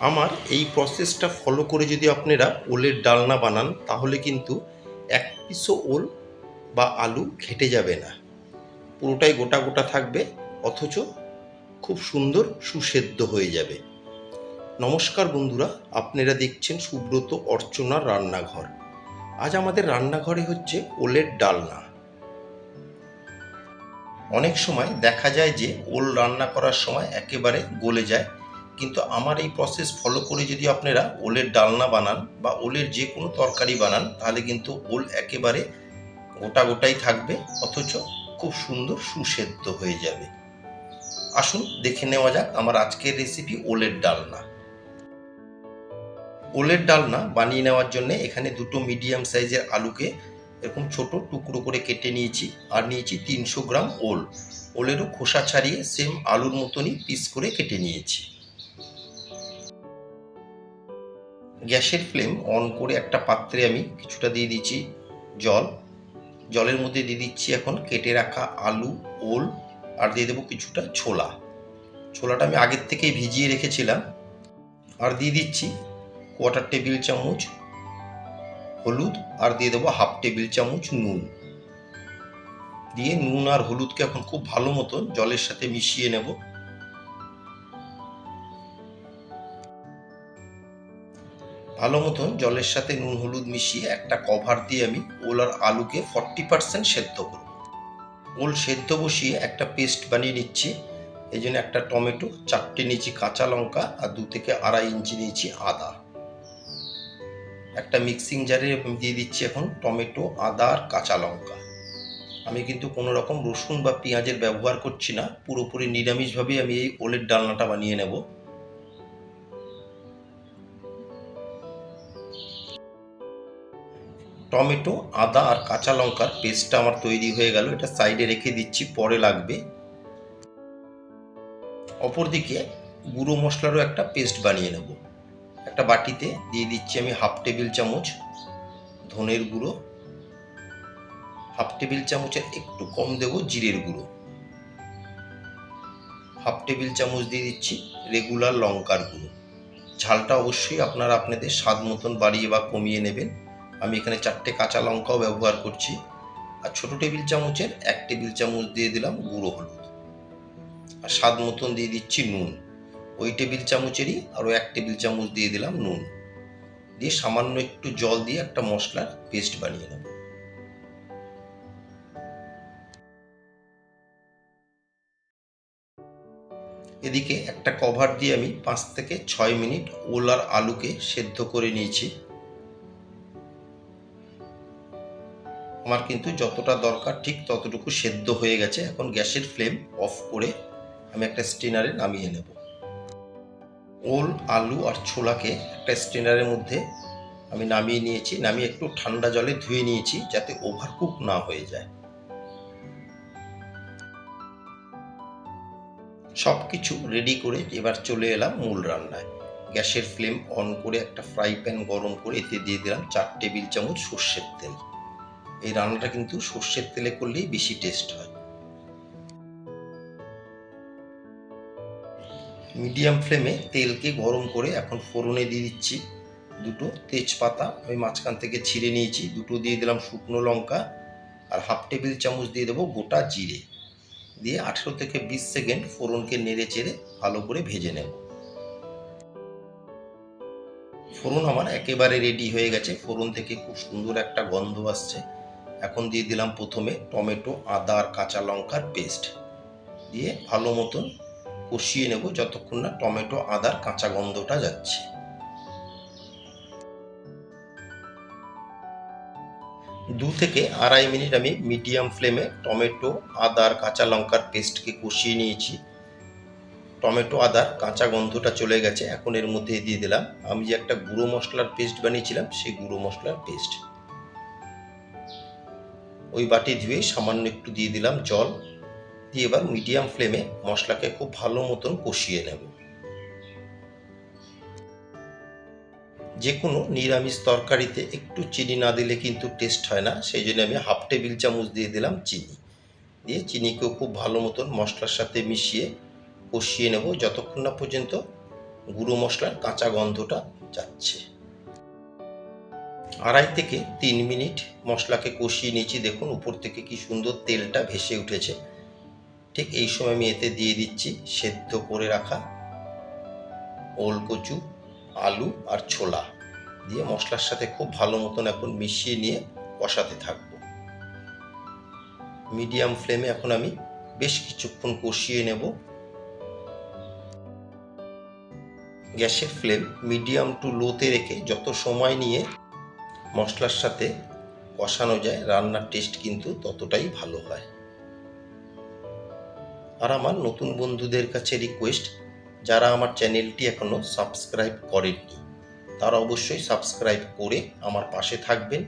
আমার এই প্রসেসটা ফলো করে যদি আপনারা ওলের ডালনা বানান, তাহলে কিন্তু এক পিসও ওল বা আলু ঘেটে যাবে না। পুরোটাই গোটা গোটা থাকবে, অথচ খুব সুন্দর সুসেদ্ধ হয়ে যাবে। নমস্কার বন্ধুরা, আপনারা দেখছেন সুব্রত অর্চনার রান্নাঘর। আজ আমাদের রান্নাঘরে হচ্ছে ওলের ডালনা। অনেক সময় দেখা যায় যে ওল রান্না করার সময় একেবারে গলে যায় কিন্তু আমার এই প্রসেস ফলো করে যদি আপনারা ওলের ডালনা বানান বা ওলের যে কোনো তরকারি বানান, তাহলে কিন্তু ওল একেবারে গোটা গোটাই থাকবে, অথচ খুব সুন্দর সুসেদ্ধ হয়ে যাবে। আসুন দেখে নেওয়া যাক আমার আজকের রেসিপি ওলের ডালনা। ওলের ডালনা বানিয়ে নেওয়ার জন্য এখানে দুটো মিডিয়াম সাইজের আলুকে এরকম ছোট টুকরো করে কেটে নিয়েছি, আর নিয়েছি তিনশো গ্রাম ওল। ওলেরও খোসা ছাড়িয়ে সেম আলুর মতনই পিস করে কেটে নিয়েছি। গ্যাসের ফ্লেম অন করে একটা পাত্রে আমি কিছুটা দিয়ে দিচ্ছি জল। জলের মধ্যে দিয়ে দিচ্ছি এখন কেটে রাখা আলু, ওল আর দিয়ে দেবো কিছুটা ছোলা। ছোলাটা আমি আগের থেকেই ভিজিয়ে রেখেছিলাম। আর দিয়ে দিচ্ছি কোয়ার্টার টেবিল চামচ হলুদ আর দিয়ে দেবো হাফ টেবিল চামচ নুন। দিয়ে নুন আর হলুদকে এখন খুব ভালো মতো জলের সাথে মিশিয়ে নেব। ভালো মতন জলের সাথে নুন, হলুদ মিশিয়ে একটা কভার দিয়ে আমি ওল আর আলুকে ফর্টি পার্সেন্ট সেদ্ধ করব। ওল সেদ্ধ বসিয়ে একটা পেস্ট বানিয়ে নিচ্ছি। এই জন্য একটা টমেটো, চারটে নিয়েছি কাঁচা লঙ্কা আর দু থেকে আড়াই ইঞ্চি নিয়েছি আদা। একটা মিক্সিং জারে দিয়ে দিচ্ছি এখন টমেটো, আদা আর কাঁচা লঙ্কা। আমি কিন্তু কোনো রকম রসুন বা পেঁয়াজের ব্যবহার করছি না। পুরোপুরি নিরামিষভাবেই আমি এই ওলের ডালনাটা বানিয়ে নেব। টমেটো, আদা আর কাঁচা লঙ্কার পেস্টটা আমার তৈরি হয়ে গেল। এটা সাইডে রেখে দিচ্ছি, পরে লাগবে। অপরদিকে গুঁড়ো মশলারও একটা পেস্ট বানিয়ে নেব। একটা বাটিতে দিয়ে দিচ্ছি আমি হাফ টেবিল চামচ ধনের গুঁড়ো। হাফ টেবিল চামচের একটু কম দেব জিরের গুঁড়ো। হাফ টেবিল চামচ দিয়ে দিচ্ছি রেগুলার লঙ্কার গুঁড়ো। ঝালটা অবশ্যই আপনারা আপনাদের স্বাদ মতন বাড়িয়ে বা কমিয়ে নেবেন। আমি এখানে চারটে কাঁচা লঙ্কাও ব্যবহার করছি। আর ছোট টেবিল চামচের এক টেবিল চামচ দিয়ে দিলাম গুঁড়ো হলুদ। আর স্বাদ মতন দিয়ে দিচ্ছি নুন। ওই টেবিল চামচেরই আরও এক টেবিল চামচ দিয়ে দিলাম নুন। দিয়ে সামান্য একটু জল দিয়ে একটা মশলার পেস্ট বানিয়ে নেব। এদিকে একটা কভার দিয়ে আমি পাঁচ থেকে ছয় মিনিট ওল আর আলুকে সেদ্ধ করে নিয়েছি। আমার কিন্তু যতটা দরকার ঠিক ততটুকু সেদ্ধ হয়ে গেছে। এখন গ্যাসের ফ্লেম অফ করে আমি একটা স্টিনারে নামিয়ে নেব। ওল, আলু আর ছোলাকে একটা স্টিনারের মধ্যে আমি নামিয়ে নিয়েছি। নামিয়ে একটু ঠান্ডা জলে ধুয়ে নিয়েছি যাতে ওভারকুক না হয়ে যায়। সব কিছু রেডি করে এবার চলে এলাম মূল রান্নায়। গ্যাসের ফ্লেম অন করে একটা ফ্রাই প্যান গরম করে এতে দিয়ে দিলাম চার টেবিল চামচ সর্ষের তেল। এই রান্নাটা কিন্তু সর্ষের তেলে করলেই বেশি টেস্ট হয়। মিডিয়াম ফ্লেমে তেলকে গরম করে এখন ফোড়নে দিয়ে দিচ্ছি দুটো তেজপাতা। আমি মাঝখান থেকে ছিঁড়ে নিয়েছি, দুটো দিয়ে দিলাম শুকনো লঙ্কা আর হাফ টেবিল চামচ দিয়ে দেবো গোটা জিরে। দিয়ে আঠেরো থেকে বিশ সেকেন্ড ফোড়নকে নেড়ে চেড়ে ভালো করে ভেজে নেব। ফোড়ন আমার একেবারে রেডি হয়ে গেছে। ফোড়ন থেকে খুব সুন্দর একটা গন্ধ আসছে। এখন দিয়ে দিলাম প্রথমে টমেটো, আদা আর কাঁচা লঙ্কার পেস্ট। দিয়ে ভালো মতন কষিয়ে নেব যতক্ষণ না টমেটো আদার কাঁচা গন্ধটা যাচ্ছে। দু থেকে আড়াই মিনিট আমি মিডিয়াম ফ্লেমে টমেটো আদার কাঁচা লঙ্কার পেস্টকে কষিয়ে নিয়েছি। টমেটো আদার কাঁচা গন্ধটা চলে গেছে। এখন এর মধ্যে দিয়ে দিলাম। আমি যে একটা গুঁড়ো মশলার পেস্ট বানিয়েছিলাম, সেই গুঁড়ো মশলার পেস্ট। ওই বাটি ধুয়ে সামান্য একটু দিয়ে দিলাম জল। দিয়ে এবার মিডিয়াম ফ্লেমে মশলাকে খুব ভালো মতন কষিয়ে নেব। যে কোনো নিরামিষ তরকারিতে একটু চিনি না দিলে কিন্তু টেস্ট হয় না, সেই জন্য আমি হাফ টেবিল চামচ দিয়ে দিলাম চিনি। দিয়ে চিনিকেও খুব ভালো মতন মশলার সাথে মিশিয়ে কষিয়ে নেব, যতক্ষণ না পর্যন্ত গুঁড়ো মশলার কাঁচা গন্ধটা যাচ্ছে। আড়াই থেকে তিন মিনিট মশলাকে কষিয়ে নিয়েছি। দেখুন উপর থেকে কি সুন্দর তেলটা ভেসে উঠেছে। ঠিক এই সময় আমি এতে দিয়ে দিচ্ছি সেদ্ধ করে রাখা ওল কচু আলু আর ছোলা দিয়ে মশলার সাথে খুব ভালো মতন এখন মিশিয়ে নিয়ে কষাতে থাকব। মিডিয়াম ফ্লেমে এখন আমি বেশ কিছুক্ষণ কষিয়ে নেব। গ্যাসের ফ্লেম মিডিয়াম টু লোতে রেখে যত সময় নিয়ে মশলার সাথে কষানো যায়, রান্নার টেস্ট কিন্তু ততটাই ভালো হয়। আর আমার নতুন বন্ধুদের কাছে রিকোয়েস্ট যারা আমার চ্যানেলটি এখনও সাবস্ক্রাইব করেননি, তারা অবশ্যই সাবস্ক্রাইব করে আমার পাশে থাকবেন,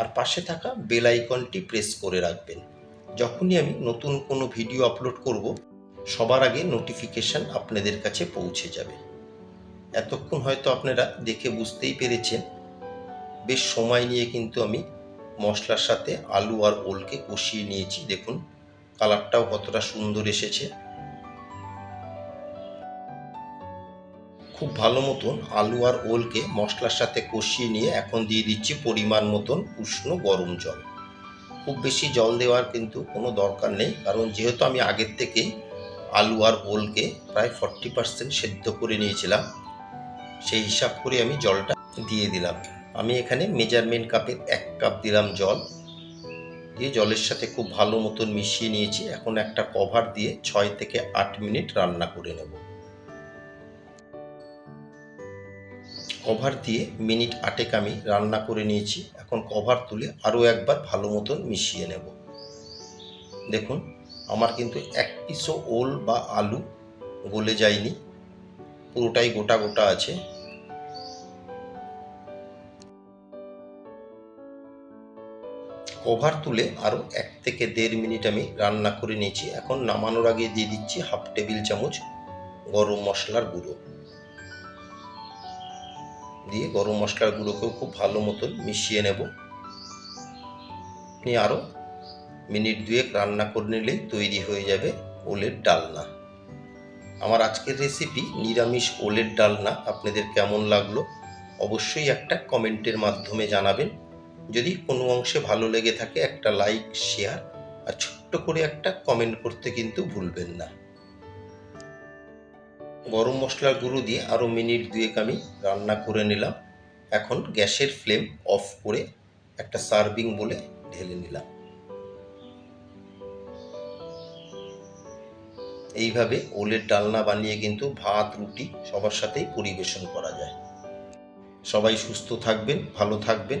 আর পাশে থাকা বেল আইকনটি প্রেস করে রাখবেন। যখনই আমি নতুন কোনো ভিডিও আপলোড করব, সবার আগে নোটিফিকেশান আপনাদের কাছে পৌঁছে যাবে। এতক্ষণ হয়তো আপনারা দেখে বুঝতেই পেরেছেন বেশ সময় নিয়ে কিন্তু আমি মশলার সাথে আলু আর ওলকে কষিয়ে নিয়েছি। দেখুন, কালারটাও কতটা সুন্দর এসেছে। খুব ভালো মতন আলু আর ওলকে মশলার সাথে কষিয়ে নিয়ে এখন দিয়ে দিচ্ছি পরিমাণ মতন উষ্ণ গরম জল। খুব বেশি জল দেওয়ার কিন্তু কোনো দরকার নেই, কারণ যেহেতু আমি আগের থেকেই আলু আর ওলকে প্রায় ফর্টি পার্সেন্ট সেদ্ধ করে নিয়েছিলাম, সেই হিসাব করে আমি জলটা দিয়ে দিলাম। আমি এখানে মেজারমেন্ট কাপের এক কাপ দিলাম জল। দিয়ে জলের সাথে খুব ভালো মতন মিশিয়ে নিয়েছি। এখন একটা কভার দিয়ে ছয় থেকে আট মিনিট রান্না করে নেব। কভার দিয়ে মিনিট আটেক আমি রান্না করে নিয়েছি। এখন কভার তুলে আরও একবার ভালো মতন মিশিয়ে নেব। দেখুন, আমার কিন্তু এক পিসও ওল বা আলু গলে যায়নি। পুরোটাই গোটা গোটা আছে। কভার তুলে আরও এক থেকে দেড় মিনিট আমি রান্না করে নিয়েছি। এখন নামানোর আগে দিয়ে দিচ্ছি হাফ টেবিল চামচ গরম মশলার গুঁড়ো। দিয়ে গরম মশলার গুঁড়োকেও খুব ভালো মতন মিশিয়ে নেব। আপনি আরও মিনিট দুয়েক রান্না করে নিলেই তৈরি হয়ে যাবে ওলের ডালনা। আমার আজকের রেসিপি নিরামিষ ওলের ডালনা, আপনাদের কেমন লাগল? অবশ্যই একটা কমেন্টের মাধ্যমে জানাবেন। যদি কোনো অংশে ভালো লেগে থাকে, একটা লাইক শেয়ার আর ছোট্ট করে একটা কমেন্ট করতে কিন্তু ভুলবেন না। গরম মশলার গুঁড়ো দিয়ে আরও মিনিট দুয়েক আমি রান্না করে নিলাম। এখন গ্যাসের ফ্লেম অফ করে একটা সার্ভিং বলে ঢেলে নিলাম। এইভাবে ওলের ডালনা বানিয়ে কিন্তু ভাত, রুটি সবার সাথেই পরিবেশন করা যায়। সবাই সুস্থ থাকবেন, ভালো থাকবেন।